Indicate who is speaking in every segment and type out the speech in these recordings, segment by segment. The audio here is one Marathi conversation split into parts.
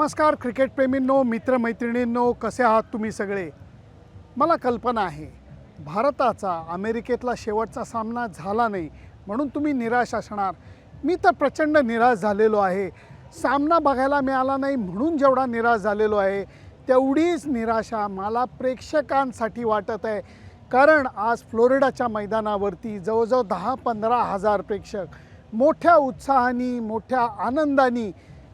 Speaker 1: नमस्कार क्रिकेटप्रेमींनो मित्रमैत्रिणींनो कसे आहात तुम्ही सगळे? मला कल्पना आहे भारताचा अमेरिकेतला शेवटचा सामना झाला नाही म्हणून तुम्ही निराश असणार. मी तर प्रचंड निराश झालेलो आहे. सामना बघायला मिळाला नाही म्हणून जेवढा निराश झालेलो आहे तेवढीच निराशा मला प्रेक्षकांसाठी वाटत आहे. कारण आज फ्लोरिडाच्या मैदानावरती जवळजवळ दहा पंधरा हजार प्रेक्षक मोठ्या उत्साहाने मोठ्या आनंदाने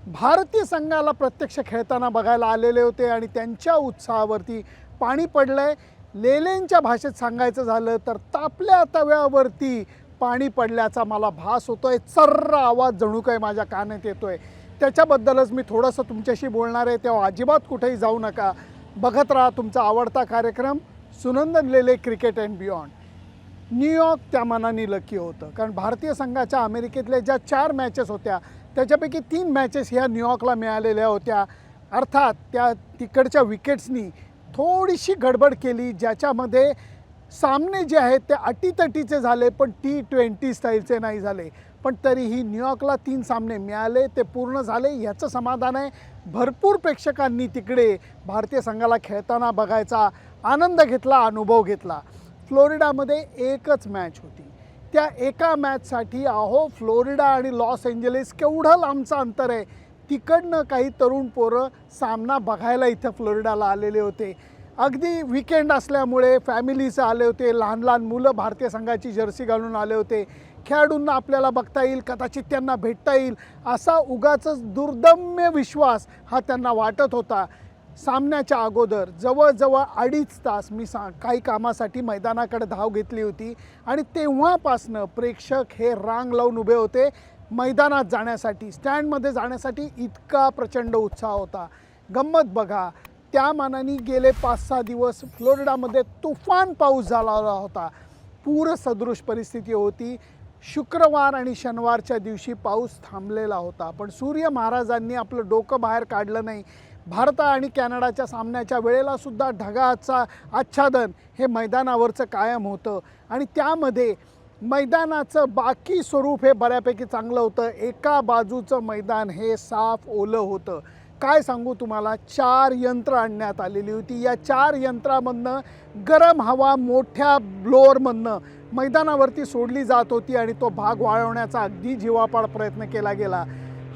Speaker 1: भारतीय संघाला प्रत्यक्ष खेळताना बघायला आलेले होते आणि त्यांच्या उत्साहावरती पाणी पडलं आहे लेलेंच्या भाषेत सांगायचं झालं तर तापल्या तव्यावरती पाणी पडल्याचा मला भास होतो आहे चर्र आवाज जणू काय माझ्या कानात येतो आहे त्याच्याबद्दलच मी थोडंसं तुमच्याशी बोलणार आहे. तेव्हा अजिबात कुठेही जाऊ नका. बघत राहा तुमचा आवडता कार्यक्रम Sunandan Lele cricket and beyond. New York त्या मनाने लकी होतं. कारण भारतीय संघाच्या अमेरिकेतल्या ज्या चार मॅचेस होत्या त्याच्यापैकी तीन मॅचेस ह्या न्यूयॉर्कला मिळालेल्या होत्या. अर्थात त्या तिकडच्या विकेट्सनी थोडीशी गडबड केली ज्याच्यामध्ये सामने जे आहेत ते अटीतटीचे झाले पण टी ट्वेंटी स्टाईलचे नाही झाले. पण तरीही न्यूयॉर्कला तीन सामने मिळाले ते पूर्ण झाले. याचं समाधान आहे. भरपूर प्रेक्षकांनी तिकडे भारतीय संघाला खेळताना बघायचा आनंद घेतला अनुभव घेतला. फ्लोरिडामध्ये एकच मॅच होती. त्या एका मॅचसाठी अहो फ्लोरिडा आणि लॉस एंजलिस केवढं लांबचं अंतर आहे? तिकडनं काही तरुण पोरं सामना बघायला इथं फ्लोरिडाला आलेले होते. अगदी विकेंड असल्यामुळे फॅमिलीचं आले होते लहान लहान मुलं भारतीय संघाची जर्सी घालून आले होते. खेळाडूंना आपल्याला बघता येईल कदाचित त्यांना भेटता येईल असा उगाच दुर्दम्य विश्वास हा त्यांना वाटत होता. सामन्याच्या अगोदर जवळजवळ अडीच तास मी सा काही कामासाठी मैदानाकडे धाव घेतली होती. आणि तेव्हापासनं प्रेक्षक हे रांग लावून उभे होते. मैदानात जाण्यासाठी स्टँडमध्ये जाण्यासाठी इतका प्रचंड उत्साह होता. गंमत बघा त्या मानाने गेले पाच सहा दिवस फ्लोरिडामध्ये तुफान पाऊस झाला होता. पूरसदृश परिस्थिती होती. शुक्रवार आणि शनिवारच्या दिवशी पाऊस थांबलेला होता. पण सूर्य महाराजांनी आपलं डोकं बाहेर काढलं नाही. भारत आणि कॅनडाच्या सामन्याच्या वेळेला सुद्धा ढगाचा आच्छादन हे मैदानावरचं कायम होतं. आणि त्यामध्ये मैदानाचं बाकी स्वरूप हे बऱ्यापैकी चांगलं होतं. एका बाजूचं मैदान हे साफ ओलं होतं. काय सांगू तुम्हाला? चार यंत्र आणण्यात आलेली होती. या चार यंत्रामधनं गरम हवा मोठ्या ब्लोअरमधनं मैदानावरती सोडली जात होती आणि तो भाग वाळवण्याचा अगदी जीवापाड प्रयत्न केला गेला.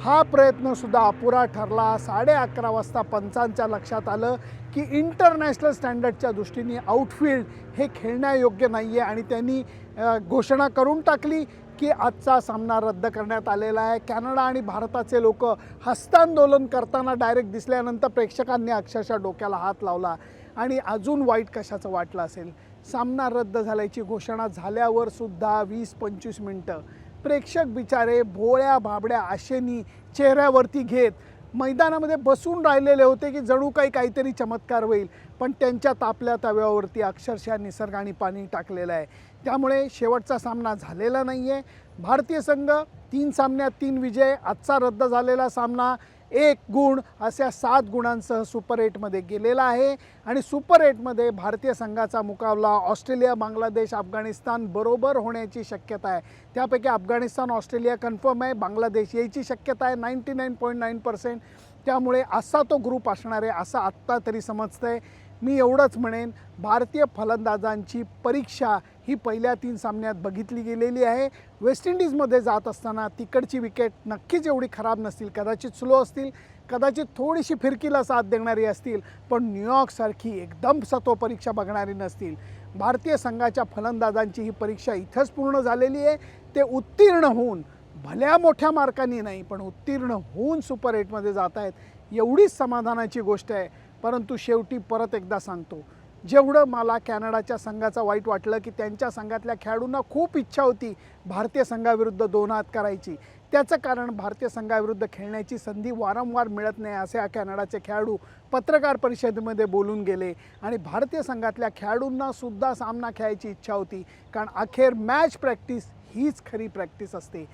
Speaker 1: हा प्रयत्नसुद्धा अपुरा ठरला. साडे अकरा वाजता पंचांच्या लक्षात आलं की इंटरनॅशनल स्टँडर्डच्या दृष्टीने आउटफील्ड हे खेळण्यायोग्य नाही आहे आणि त्यांनी घोषणा करून टाकली की आजचा सामना रद्द करण्यात आलेला आहे. कॅनडा आणि भारताचे लोक हस्तांदोलन करताना डायरेक्ट दिसल्यानंतर प्रेक्षकांनी अक्षरशः डोक्याला हात लावला आणि अजून वाईट कशाचं वाटलं असेल? सामना रद्द झाल्याची घोषणा झाल्यावर सुद्धा वीस पंचवीस मिनटं प्रेक्षक बिचारे भोळ्या भाबड्या आशेनी चेहऱ्यावरती घेत मैदानामध्ये बसून राहिलेले होते की जणू काही काहीतरी चमत्कार होईल. पण त्यांच्या तापल्या तव्यावरती अक्षरशः निसर्गाने पाणी टाकलेलं आहे. त्यामुळे शेवटचा सामना झालेला नाही आहे भारतीय संघ तीन सामन्यात तीन विजय आजचा रद्द झालेला सामना. एक गुण अशा सात गुणांसह सुपर एटमध्ये गेलेला आहे. आणि सुपर एटमध्ये भारतीय संघाचा मुकाबला ऑस्ट्रेलिया बांगलादेश अफगाणिस्तान बरोबर होण्याची शक्यता आहे. त्यापैकी अफगाणिस्तान ऑस्ट्रेलिया कन्फर्म आहे. बांगलादेश यायची शक्यता आहे. Ninety nine point nine percent त्यामुळे असा तो ग्रुप असणार आहे असं आत्ता तरी समजतं आहे मी एवढंच म्हणेन भारतीय फलंदाजांची परीक्षा ही पहिल्या तीन सामन्यात बघितली गेलेली आहे. वेस्ट इंडिजमध्ये जात असताना तिकडची विकेट नक्कीच एवढी खराब नसतील कदाचित स्लो असतील कदाचित थोडीशी फिरकीला साथ देणारी असतील पण न्यूयॉर्कसारखी एकदम सतो परीक्षा बघणारी नसतील. भारतीय संघाच्या फलंदाजांची ही परीक्षा इथंच पूर्ण झालेली आहे. ते उत्तीर्ण होऊन भल्या मोठ्या मार्कांनी नाही पण उत्तीर्ण होऊन सुपर एटमध्ये जात आहेत एवढीच समाधानाची गोष्ट आहे. परंतु शेवटी परत एकदा सांगतो जेवढं मला कॅनडाच्या संघाचं वाईट वाटलं की त्यांच्या संघातल्या खेळाडूंना खूप इच्छा होती भारतीय संघाविरुद्ध दोन हात करायची. त्याचं कारण भारतीय संघाविरुद्ध खेळण्याची संधी वारंवार मिळत नाही असे हा कॅनडाचे खेळाडू पत्रकार परिषदेमध्ये बोलून गेले. आणि भारतीय संघातल्या खेळाडूंना सुद्धा सामना खेळायची इच्छा होती कारण अखेर मॅच प्रॅक्टिस हीच खरी प्रॅक्टिस असते.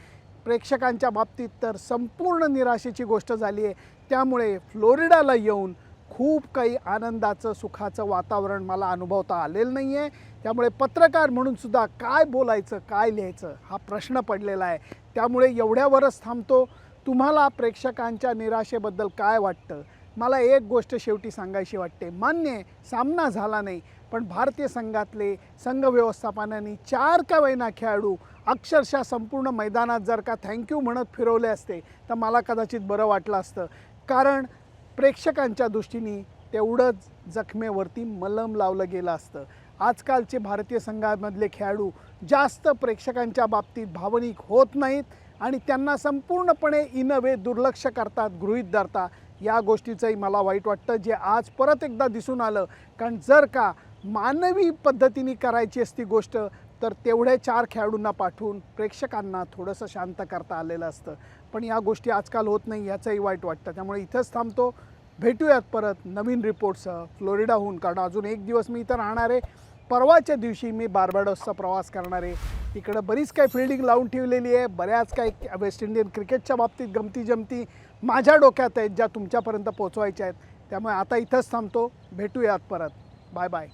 Speaker 1: प्रेक्षकांच्या बाबतीत तर संपूर्ण निराशेची गोष्ट झाली आहे. त्यामुळे फ्लोरिडाला येऊन खूप काही आनंदाचं सुखाचं वातावरण मला अनुभवता आलेलं नाही आहे त्यामुळे पत्रकार म्हणून सुद्धा काय बोलायचं काय लिहायचं हा प्रश्न पडलेला आहे. त्यामुळे एवढ्यावरच थांबतो. तुम्हाला प्रेक्षकांच्या निराशेबद्दल काय वाटतं? मला एक गोष्ट शेवटी सांगायची वाटते. मान्य सामना झाला नाही पण भारतीय संघातले संघ व्यवस्थापनाने चार का वैना खेळाडू अक्षरशः संपूर्ण मैदानात जर का थँक्यू म्हणत फिरवले असते तर मला कदाचित बरं वाटलं असतं. कारण प्रेक्षकांच्या दृष्टीने तेवढंच जखमेवरती मलम लावलं गेलं असतं. आजकालचे भारतीय संघामधले खेळाडू जास्त प्रेक्षकांच्या बाबतीत भावनिक होत नाहीत आणि त्यांना संपूर्णपणे इन वे दुर्लक्ष करतात गृहीत धरतात. या गोष्टीचंही मला वाईट वाटतं जे आज परत एकदा दिसून आलं. कारण जर का मानवी पद्धतीने करायची असती गोष्ट तर तेवढे चार खेळाडूंना पाठवून प्रेक्षकांना थोडंसं शांत करता आलेलं असतं. पण या गोष्टी आजकाल होत नाही याचंही वाईट वाटतं. त्यामुळे इथंच थांबतो. भेटूयात परत नवीन रिपोर्टसह. फ्लोरिडाहून कारण अजून एक दिवस मी इथं राहणार आहे. परवाच्या दिवशी मी बार्बाडोसचा प्रवास करणार आहे. तिकडं बरीच काही फिल्डिंग लावून ठेवलेली आहे. बऱ्याच काही वेस्ट इंडियन क्रिकेटच्या बाबतीत गमती जमती माझ्या डोक्यात आहेत ज्या तुमच्यापर्यंत पोचवायच्या आहेत. त्यामुळे आता इथंच थांबतो. भेटूयात परत. Bye bye.